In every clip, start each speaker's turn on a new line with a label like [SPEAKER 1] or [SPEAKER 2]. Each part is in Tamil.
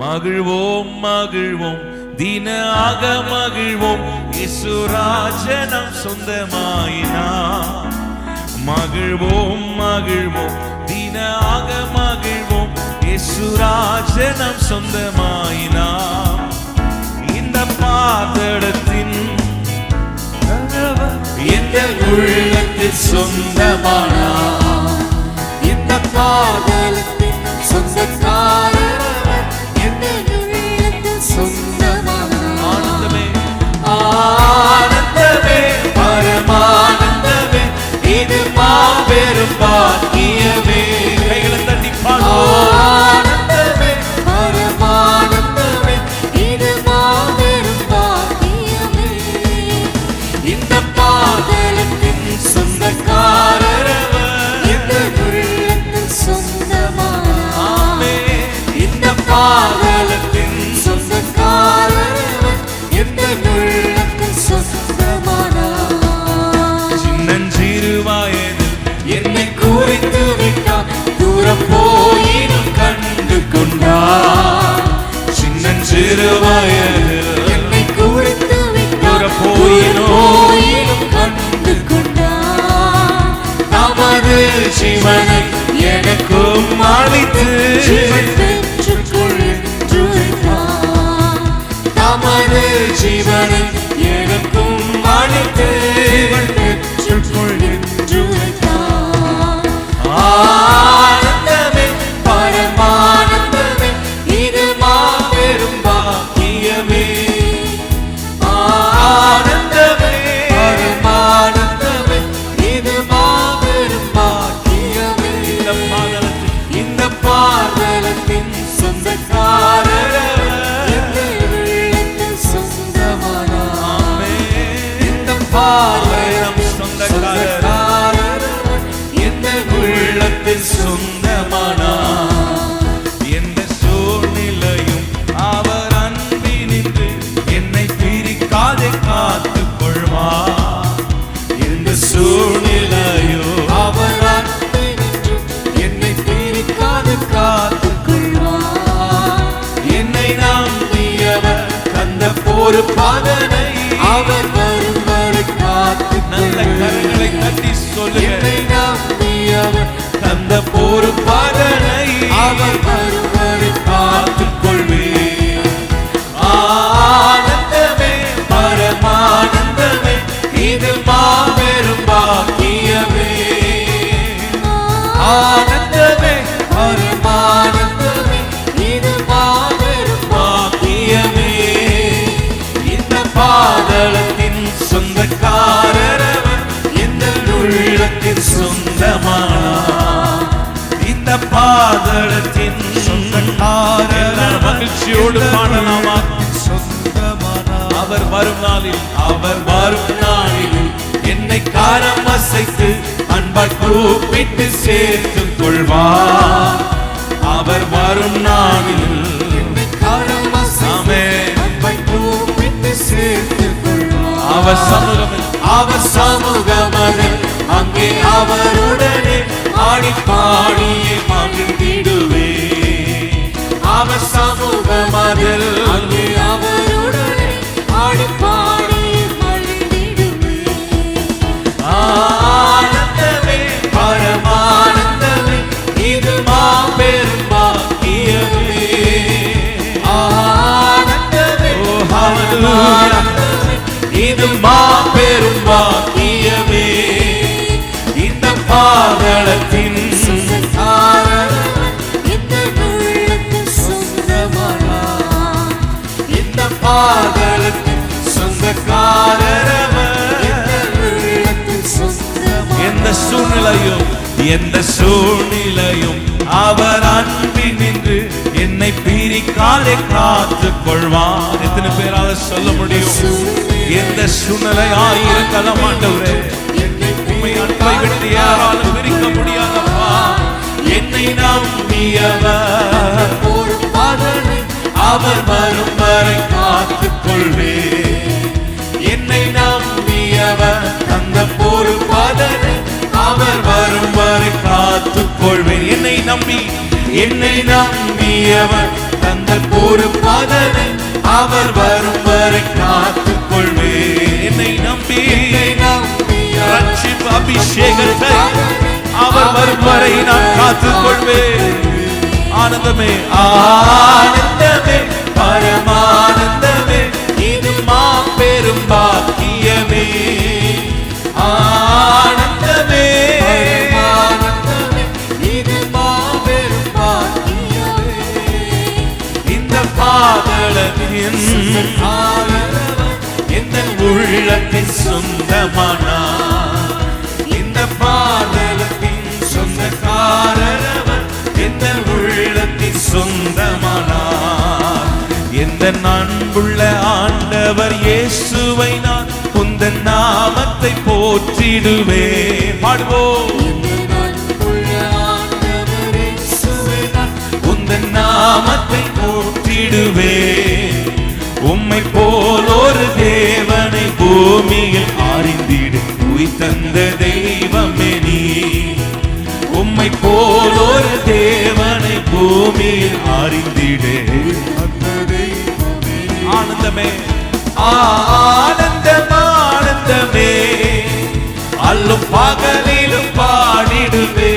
[SPEAKER 1] மகிழ்வோம் மகிழ்வோம். தின ஆக மகிழ்வோம். இசுராஜனம் சொந்தமாயினா. மகிழ்வோம் மகிழ்வோம். தின ஆக மகிழ்வோம். இசுராஜனம் சொந்தமாயினா. இந்த பாதடத்தின் எந்த உள்ளத்தில் சொந்தமானா.
[SPEAKER 2] இந்த பாதலத்தின்
[SPEAKER 1] மாபெரும் பாக்கியமே சின்னஞ்சிறு வயதில்
[SPEAKER 2] என்னை குறித்து விட்டார். போயினும் கண்டு கொண்டார் தமது ஜீவனை எனக்கும் அளித்து பெற்றுக்கொள். தமது
[SPEAKER 1] அவர்
[SPEAKER 2] வரும் வரை காத்துக்
[SPEAKER 1] நல்ல கரங்களை. தட்டி சொல்லுங்க.
[SPEAKER 2] நம்பியவர்
[SPEAKER 1] தந்த போரு பாதனை.
[SPEAKER 2] அவர் வரும் வரை காத்துக்
[SPEAKER 1] கொள்வேன் ஆனந்தமே பரமானந்தமே இது மாபெரும் பாக்கியமே. ஆனந்தமே பாதளத்தின் சொந்தக்காரர். மகிழ்ச்சியோடு பாடலாமா? அவர் வரும் நாளில். அவர் வரும் நாளில் என்னை காரம் அசைத்து அன்பால் கூப்பிட்டு சேர்த்துக் கொள்வார் அவர் வரும் நாளில் ஆமென். அவர் சமூகம்.
[SPEAKER 2] அவர் சமூகமதில் அங்கே அவருடனே ஆடி பாடியே
[SPEAKER 1] எந்த சூழ்நிலையும் எந்த சூழ்நிலையும் அவர் அன்பி நின்று என்னை பிரிக்காதே காத்துக் கொள்வார். எத்தனை பேரால சொல்ல முடியும்? எந்த சூழ்நிலையா இருக்கலாம் ஆண்டவரே. உண்மை அன்பை விட்டு யாராலும் பிரிக்க முடியாதப்பா. என்னை நம்பியவர். அவர் வரும் வரை காத்துக் கொள்வே என்னை நம்பியவர் தந்த பொறுப்பாதனை அவர் வரும் வரை காத்துக் கொள்வேன். என்னை நம்பி என்னை நம்பியவர் தந்த தந்த அவர் வரும் வரை காத்துக் கொள்வே என்னை நம்பி ரட்சிப்பு அபிஷேகத்தை அவர் வரும் வரை நான் காத்துக் கொள்வேன். ஆனந்தமே ஆனந்த பாதளத்தின் எந்த உள்ளத்தின் சொந்தமானா? இந்த பாதலத்தின் சொந்தக்காரரவர் எந்த உள்ளத்தின் சொந்தமானா? எந்த அன்புள்ள ஆண்டவர் இயேசுவை நான் உந்த நாமத்தை போற்றிடுவே பாடுவோம். நாமத்தை போற்றிடுவே உம்மை போல் ஒரு தேவனை பூமியில் அறிந்திடு. உய் தந்த தெய்வமே நீ. உம்மை போல் ஒரு தேவனை பூமியில் அறிந்திடு. ஆனந்தமே. ஆனந்தம் ஆனந்தமே. அல்லும் பகலிலும் பாடிடுவே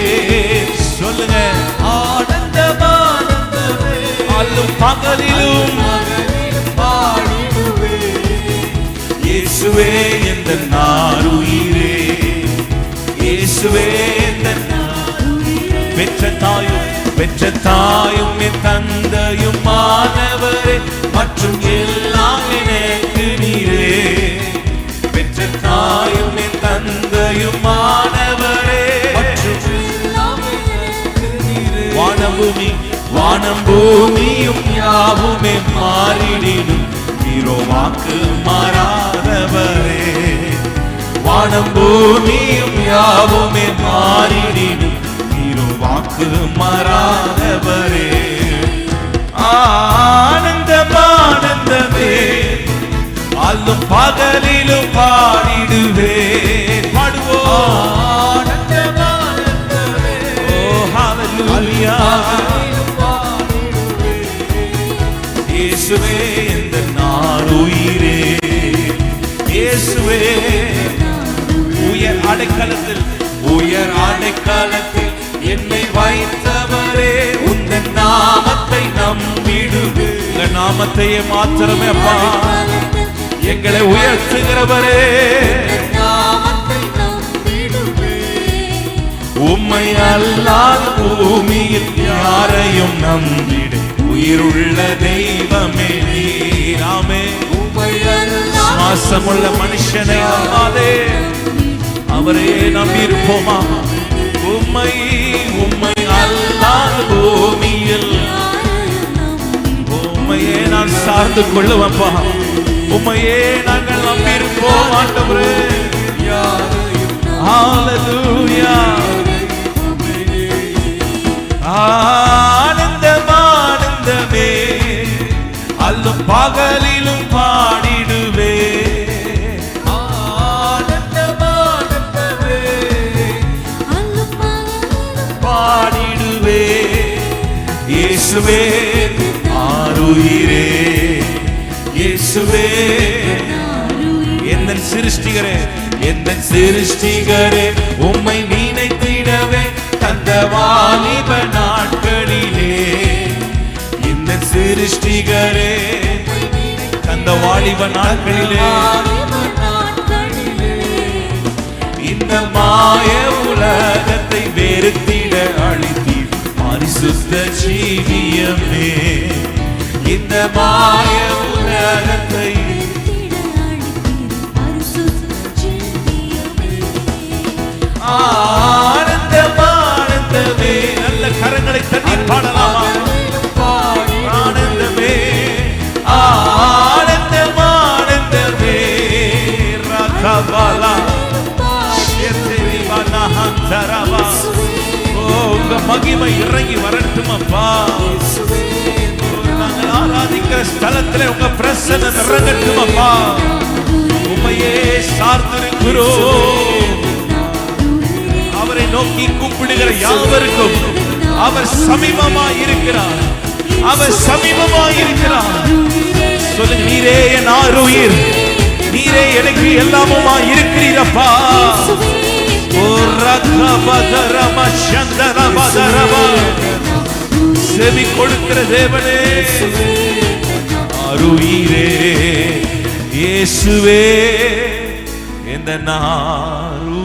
[SPEAKER 1] சொல்லுங்க. ஆனந்தம் ஆனந்தமே. நாளும் பகலிலும். இயேசுவே எந்த நாருயிரே. இயேசுவே எந்த பெற்ற தாயும் பெற்ற தாயும் என் தந்தையும் மாணவரே மற்றும் எல்லாம் எனக்கு நீரே. பெற்ற தாயும் என் தந்தையும் மாணவரே
[SPEAKER 2] எல்லாம் எனக்கு நீரே.
[SPEAKER 1] வானபூமி வானம் பூமியும் யாவுமே மாறிடினும் நீரோ வாக்கு மாறாதவரே. வானம் பூமியும் யாவுமே மாறிடினும் நீரோ வாக்கு மாறாதவரே. ஆனந்தம் ஆனந்தமே. அல்லும் பகலிலும் பாடிடுவே பாடுவோம். இயேசுவே இந்த நாளுயிரே. இயேசுவே உயர் அடைக்கலத்தில் உயர் அடைக்கலத்தில் என்னை வைத்தவரே. உந்த நாமத்தை நம்பிடுது உங்க நாமத்தையே மாத்திரமே அப்பா. எங்களை உயர்த்துகிறவரே.
[SPEAKER 2] நாமத்தை
[SPEAKER 1] உம்மை அல்லாத பூமியில் யாரையும் நம்பிடு. உயிருள்ள தெய்வமே நீராமே சுவாசமுள்ள மனுஷனை நம்பாதே. அவரே நம்பியிருப்போமா? உம்மை உம்மை அல்லாத பூமியில். உம்மையே நான் சார்ந்து கொள்ளுவப்பா. உம்மையே நாங்கள் நம்பியிருப்போம் ஆண்டவரே. ஹalleluya ஆனந்தம் இயேசுவே. எந்த சிருஷ்டிகரே எந்த சிருஷ்டிகரே உம்மை நினைத்திடவே தந்த வாலிப நாட்களிலே. இந்த சிருஷ்டிகரே தந்த வாலிப நாட்களிலே. இந்த மாய உலகத்தை வெறுத்திட அழித்தீர் பரிசுத்த ஜீவியமே. இந்த மாய இறங்கி வரட்டும் அப்பா நாங்கள் ஆராதிக்கிற ஸ்தலத்துல உங்க பிரசன்ன இறங்கட்டும் அப்பா உமையே சார்ந்திருக்கிறோம். அவரை நோக்கி கூப்பிடுகிற யாவருக்கும் அவர் சமீபமாய் இருக்கிறார். அவர் சமீபமாய் இருக்கிறார். சொல்லுங்க நீரே என் ஆருயிர் நீரே எனக்கு எல்லாமுமா இருக்கிறீரப்பா. செவி கொடுக்கிற தேவனே அருயிரே இயேசுவே இந்த நாரு